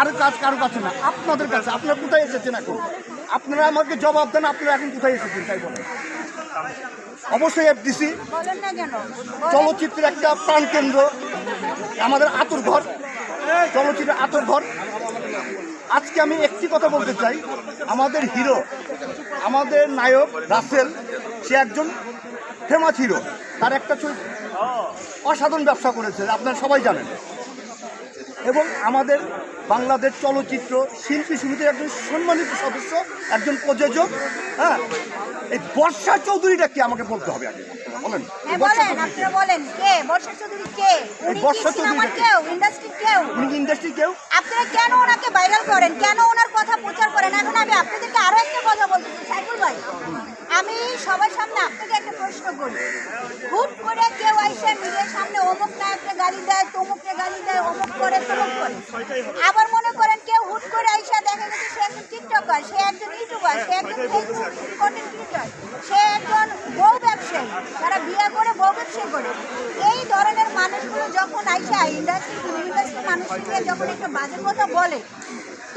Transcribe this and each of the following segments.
আর কাজ কারও কাছে না আপনাদের কাছে। আপনারা কোথায় এসেছেন এখন? আপনারা আমাকে জবাব দেন আপনারা এখন কোথায় এসেছেন তাই বলেন। অবশ্যই এফডিসি চলচ্চিত্রের একটা প্রাণকেন্দ্র আমাদের আতুর ঘর। চলচ্চিত্রের আতুর ঘর। আজকে আমি একটি কথা বলতে চাই। আমাদের হিরো আমাদের নায়ক রাসেল সে একজন ফেমাস হিরো। তার একটা অসাধারণ ব্যবসা করেছে আপনারা সবাই জানেন। এবং আমাদের বাংলাদেশ চলচ্চিত্র শিল্পী সমিতির একজন সম্মানিত সদস্য একজন প্রযোজক হ্যাঁ? এই বর্ষা চৌধুরীটা কি? আমাকে বলতে হবে আগে। বলেন। হ্যাঁ বর্ষা চৌধুরী আপনারা বলেন কে? বর্ষা চৌধুরী কে? বর্ষা চৌধুরী কেউ? ইন্ডাস্ট্রি আপনারা কেন ওনাকে ভাইরাল করেন? কেন ওনার কথা প্রচার করেন? এখন আমি আপনাদেরকে আরও একটা কথা বলতে চাই। সাইকুল ভাই আমি সবার সামনে আপনাকে একটা প্রশ্ন করি হুট করে কেউ আইসে মিডিয়ার সামনে অমুক নায়ককে গালি দেয় তমুককে গালি দেয় অমুক করে তমুক করে। আবার মনে করেন কেউ হুট করে আইসা দেখা গেছে সে একজন টিকটকার, সে একজন ইউটিউবার, সে একজন সে একজন বউ ব্যবসায়ী। তারা বিয়ে করে, বউ ব্যবসায়ী করে। এই ধরনের মানুষগুলো যখন আইসা ইন্ডাস্ট্রি ইন্ডাস্ট্রির মানুষকে যখন একটা বাজে কথা বলে,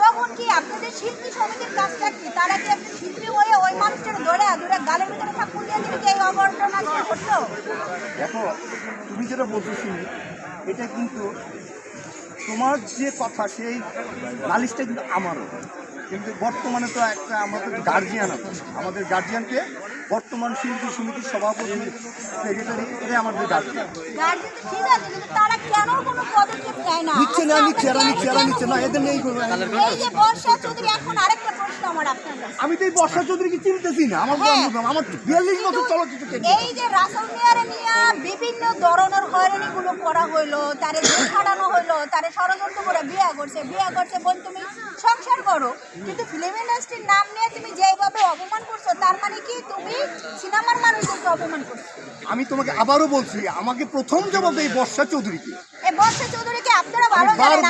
তখন কি আপনাদের শিল্পী সমিতির কাজটা কি? তারা কি আপনি শিল্পী হয়ে ওই মানুষটার ধরে ধরে গালের ভিতরে থাপ্পড় দিয়ে দিলে কি এই অঘটন ঘটলো দেখো, তুমি যেটা বলতেছি এটা কিন্তু তোমার যে কথা সেই নালিশটা কিন্তু আমারও। কিন্তু বর্তমানে তো একটা আমাদের গার্জিয়ান আছে। আমাদের গার্জিয়ানকে বর্তমান শিল্পী সমিতির সভাপতি সেক্রেটারি এটাই আমাদের গার্জিয়ান গার্জেন তো ঠিক আছে কিন্তু তারা কেন কোনো না? নিচ্ছে না আজকে নিচ্ছে এরা নিচ্ছে এরা নিচ্ছে না এদের নেই কোনো এই বর্ষা চৌধুরী এখন আরেকটা প্রশ্ন আমার আপনার কাছে। আমি তো এই বর্ষা চৌধুরীকে চিনতেছি না আমার হ্যাঁ। আমার বিয়াল্লিশ বছর চলচ্চিত্র এই যে রাসেল বিভিন্ন ধরনের হয়রানিগুলো করা হইল তারে খাটানো হইল তারে ষড়যন্ত্র করে বিয়া করছে বিয়া করছে বোন তুমি সংসার করো। কিন্তু ফিল্ম ইন্ডাস্ট্রির নাম নিয়ে তুমি যেভাবে অপমান করছ তার মানে কি তুমি সিনেমার মানুষদেরকে অপমান করছ? আমি তোমাকে আবারও বলছি আমাকে প্রথম জবাব এই বর্ষা চৌধুরীকে এই বর্ষা চৌধুরীকে আপনারা ভালো জানেন।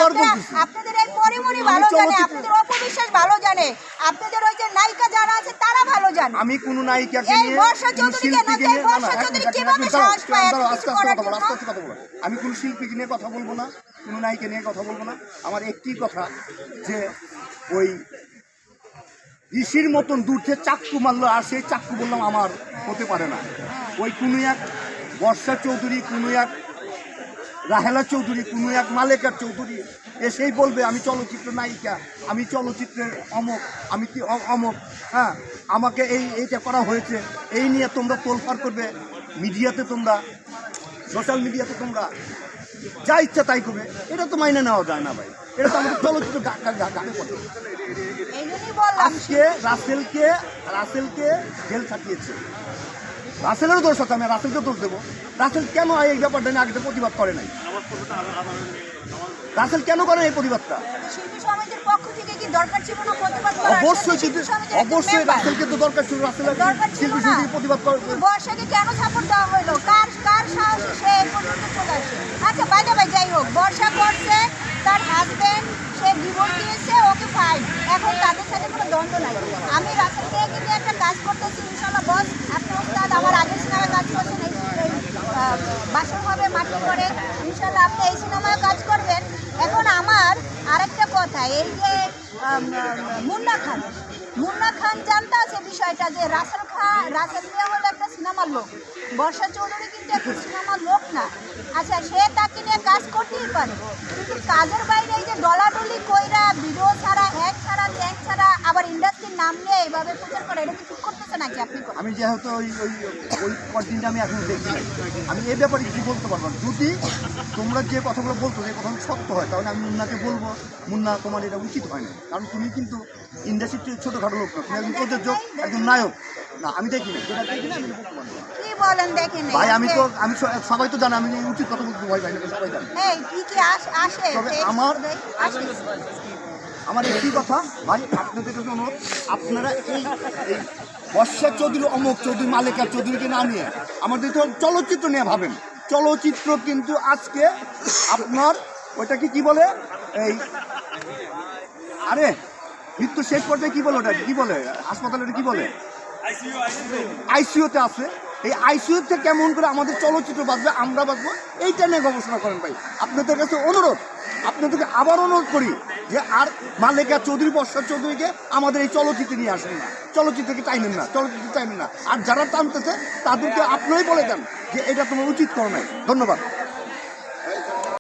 আপনাদের এই পরিমণি ভালো জানে আপনাদের অপবিশ্বাস ভালো জানে আপনাদের ওই যে ভালো জানে। আমি কোনো নায়িকাকে নিয়ে বর্ষা চৌধুরীকে শিল্পীকে না, এই বর্ষা চৌধুরী কীভাবে সাহস পায় আস্তে আস্তে কথা বলো, আস্তে আস্তে কথা বলো। আমি কোনো শিল্পীকে নিয়ে কথা বলব না কোনো নায়িকা নিয়ে কথা বলব না। আমার একটি কথা যে ওই ঋষির মতন দূর থেকে চাক্কু মারলো আর সেই চাক্কু বললাম আমার হতে পারে না। ওই কোনো এক বর্ষা চৌধুরী কোনো এক রাহেলা চৌধুরী কোনো এক মালেকার চৌধুরী এসেই বলবে আমি চলচ্চিত্র নায়িকা আমি চলচ্চিত্রের অমক আমি কি অমক হ্যাঁ আমাকে এই এইটা করা হয়েছে এই নিয়ে তোমরা তোলফার করবে মিডিয়াতে তোমরা সোশ্যাল মিডিয়াতে তোমরা যা ইচ্ছা তাই করবে। এটা তো মাইনে নেওয়া যায় না ভাই এটা তো আমাদের চলচ্চিত্র গানে পড়ে আজকে রাসেলকে রাসেলকে জেল খাটিয়েছে রাসেলেরও দোষ আছে আমি রাসেলকে দোষ দেবো। রাসেল কেন এই ব্যাপারটা নিয়ে আগে প্রতিবাদ করে নাই? রাসেল কেন করে এই প্রতিবাদটা? অবশ্যই শিল্পী অবশ্যই রাসেলকে তো দরকার ছিল রাসেল শিল্পী। প্রতিবাদ করে বর্ষাকে কেন সাপোর্ট দেওয়া হলো? কার কার সাহসে সে চলে আসে? আচ্ছা বাইরে ভাই যাই হোক বর্ষা করছে তার হাজবেন্ড সে ডিভোর্স দিয়েছে ওকে ফাইন এখন তাদের সাথে কোনো দ্বন্দ্ব নাই। আমি রাসেলকে কিন্তু একটা কাজ করতেছি ইনশাল্লাহ বস আপনি ওস্তাদ আমার আগের সিনেমায় কাজ করছেন এই এই, আহ, বাসন হবে মাটি করে ইনশাল্লাহ আপনি এই সিনেমায় কাজ করবেন এখন আমার আরেকটা কথা এই যে মুন্না খান। মুন্না খান জানতে আছে বিষয়টা যে রাসেল খান রাসেল মিয়া হলো একটা সিনেমার লোক। বর্ষা চৌধুরী কিন্তু একটা সিনেমার লোক না। আচ্ছা সে তাকে নিয়ে কাজ করতেই পারে। কিন্তু কাজের বাইরে এই যে ডলাডলি কইরা ভিডিও ছাড়া ট্যাগ ছাড়া আবার ইন্ডাস্ট্রির নাম প্রচার করে? এটা কি ঠিক করতেছে নাকি আপনি? আমি যেহেতু ওই ওই ওই কদিনটা আমি এখন দেখি আমি এই ব্যাপারে কিছু বলতে পারব না। যদি তোমরা যে কথাগুলো বলতো যে কথাগুলো সত্য হয় তাহলে আমি মুন্নাকে বলব মুন্না তোমার এটা উচিত হয় না। কারণ তুমি কিন্তু ইন্ডাস্ট্রির ছোটোখাটো লোক না তুমি একজন প্রযোজক একজন নায়ক। না আমি দেখি না যেটা দেখি না আমি বলতে পারব না। বলেন দেখেন ভাই আমি তো আমি সবাই তো জানে আমি উচিত কথা বলতে ভয় পাই না সবাই জানে। কি কি আস- আসে? আমার- আমার একটি কথা। ভাই, আপনাদের কাছে অনুরোধ, আপনারা এই এই বর্ষা চৌধুরী, অমুক চৌধুরী, মালিকা চৌধুরীকে না নিয়ে আমাদের তো চলচ্চিত্র নিয়ে ভাবেন। চলচ্চিত্র কিন্তু আজকে আপনার ওইটাকে কি বলে? এই আরে, মৃত্যু শেষ পর্যায়ে কি বলে ওটা কি বলে? হাসপাতালে কি বলে? আইসিইউতে আছে। এই আইসিইউতে কেমন করে আমাদের চলচ্চিত্র বাঁচবে, আমরা বাঁচবো, এইটা নিয়ে গবেষণা করেন ভাই। আপনাদের কাছে অনুরোধ, আপনাদেরকে আবার অনুরোধ করি যে আর মালিকা চৌধুরী, বর্ষা চৌধুরীকে আমাদের এই চলচ্চিত্রে নিয়ে আসেন না। চলচ্চিত্রকে টাইমেন না, চলচ্চিত্র টাইমেন না। আর যারা টানতেছে, তাদেরকে আপনারাই বলে দেন যে এটা তোমার উচিত করো নাই ধন্যবাদ।